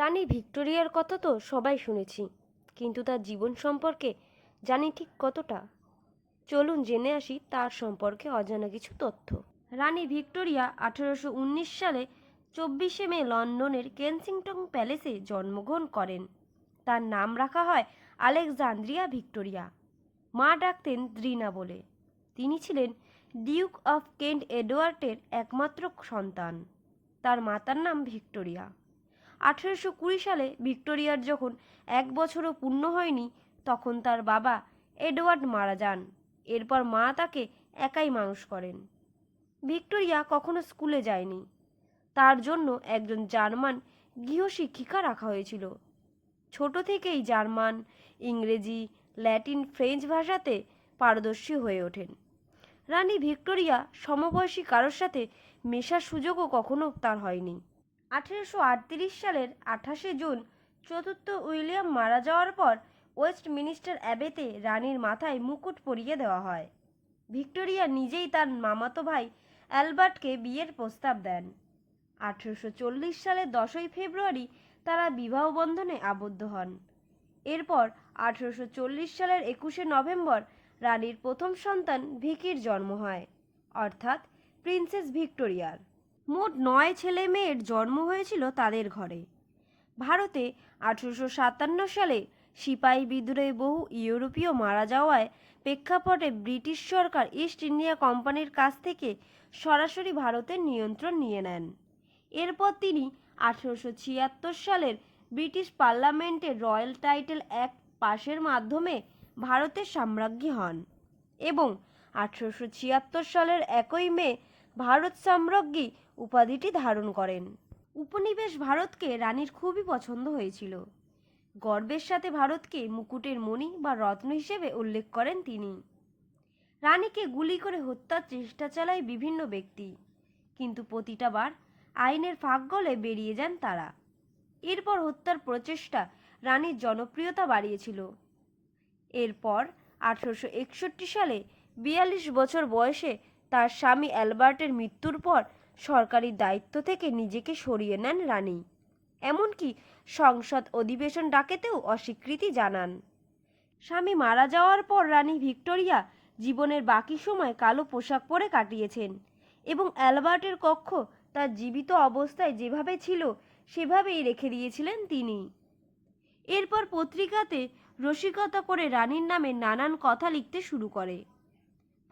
রানী ভিক্টোরিয়ার কথা তো সবাই শুনেছি, কিন্তু তার জীবন সম্পর্কে জানি ঠিক কতটা। চলুন জেনে আসি তার সম্পর্কে অজানা কিছু তথ্য। রানী ভিক্টোরিয়া আঠেরোশো উনিশ সালে চব্বিশে মে লন্ডনের কেনসিংটন প্যালেসে জন্মগ্রহণ করেন। তার নাম রাখা হয় আলেকজান্দ্রিয়া ভিক্টোরিয়া, মা ডাকতেন দ্রিনা বলে। তিনি ছিলেন ডিউক অফ কেন্ট এডওয়ার্ডের একমাত্র সন্তান। তার মাতার নাম ভিক্টোরিয়া। আঠেরোশো কুড়ি সালে ভিক্টোরিয়ার যখন এক বছরও পূর্ণ হয়নি, তখন তার বাবা এডওয়ার্ড মারা যান। এরপর মা তাকে একাই মানুষ করেন। ভিক্টোরিয়া কখনো স্কুলে যায়নি। তার জন্য একজন জার্মান গৃহশিক্ষিকা রাখা হয়েছিল। ছোট থেকেই জার্মান, ইংরেজি, ল্যাটিন, ফ্রেঞ্চ ভাষাতে পারদর্শী হয়ে ওঠেন। রানী ভিক্টোরিয়া সমবয়সী কারোর সাথে মেশার সুযোগও কখনো তার হয়নি। আঠেরোশো আটত্রিশ সালের আঠাশে জুন চতুর্থ উইলিয়াম মারা যাওয়ার পর ওয়েস্ট মিনিস্টার অ্যাবেতে রানীর মাথায় মুকুট পরিয়ে দেওয়া হয়। ভিক্টোরিয়া নিজেই তার মামাতো ভাই অ্যালবার্টকে বিয়ের প্রস্তাব দেন। আঠেরোশো চল্লিশ সালের দশই ফেব্রুয়ারি তারা বিবাহ বন্ধনে আবদ্ধ হন। এরপর আঠেরোশো চল্লিশ সালের একুশে নভেম্বর রানীর প্রথম সন্তান ভিকির জন্ম হয়, অর্থাৎ প্রিন্সেস ভিক্টোরিয়ার। মোট নয় ছেলে মেয়ের জন্ম হয়েছিল তাদের ঘরে। ভারতে আঠেরোশো সাতান্ন সালে সিপাহী বিদ্রোহে বহু ইউরোপীয় মারা যাওয়ায় প্রেক্ষাপটে ব্রিটিশ সরকার ইস্ট ইন্ডিয়া কোম্পানির কাছ থেকে সরাসরি ভারতের নিয়ন্ত্রণ নিয়ে নেন। এরপর তিনি আঠেরোশো ছিয়াত্তর সালের ব্রিটিশ পার্লামেন্টে রয়্যাল টাইটেল অ্যাক্ট পাশের মাধ্যমে ভারতের সাম্রাজ্ঞী হন এবং আঠেরোশো ছিয়াত্তর সালের একই মে ভারত সাম্রাজ্ঞী উপাধিটি ধারণ করেন। উপনিবেশ ভারতকে রানীর খুবই পছন্দ হয়েছিল। গর্বের সাথে ভারতকে মুকুটের মণি বা রত্ন হিসেবে উল্লেখ করেন তিনি। রানীকে গুলি করে হত্যার চেষ্টা চালায় বিভিন্ন ব্যক্তি, কিন্তু প্রতিটা বার আইনের ফাঁক গলে বেরিয়ে যান তারা। এরপর হত্যার প্রচেষ্টা রানীর জনপ্রিয়তা বাড়িয়েছিল। এরপর আঠারোশো একষট্টি সালে বিয়াল্লিশ বছর বয়সে তার স্বামী অ্যালবার্টের মৃত্যুর পর সরকারি দায়িত্ব থেকে নিজেকে সরিয়ে নেন রানী। এমনকি সংসদ অধিবেশন ডাকেতেও অস্বীকৃতি জানান। স্বামী মারা যাওয়ার পর রানী ভিক্টোরিয়া জীবনের বাকি সময় কালো পোশাক পরে কাটিয়েছেন এবং অ্যালবার্টের কক্ষ তার জীবিত অবস্থায় যেভাবে ছিল, সেভাবেই রেখে দিয়েছিলেন তিনি। এরপর পত্রিকাতে রসিকতা করে রানীর নামে নানান কথা লিখতে শুরু করে।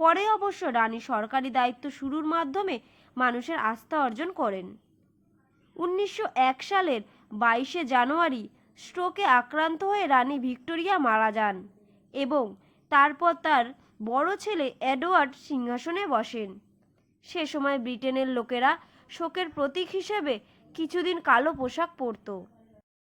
পরে অবশ্য রানী সরকারি দায়িত্ব শুরুর মাধ্যমে মানুষের আস্থা অর্জন করেন। উনিশশো এক সালের বাইশে জানুয়ারি স্ট্রোকে আক্রান্ত হয়ে রানী ভিক্টোরিয়া মারা যান এবং তারপর তার বড় ছেলে এডওয়ার্ড সিংহাসনে বসেন। সে সময় ব্রিটেনের লোকেরা শোকের প্রতীক হিসেবে কিছুদিন কালো পোশাক পরত।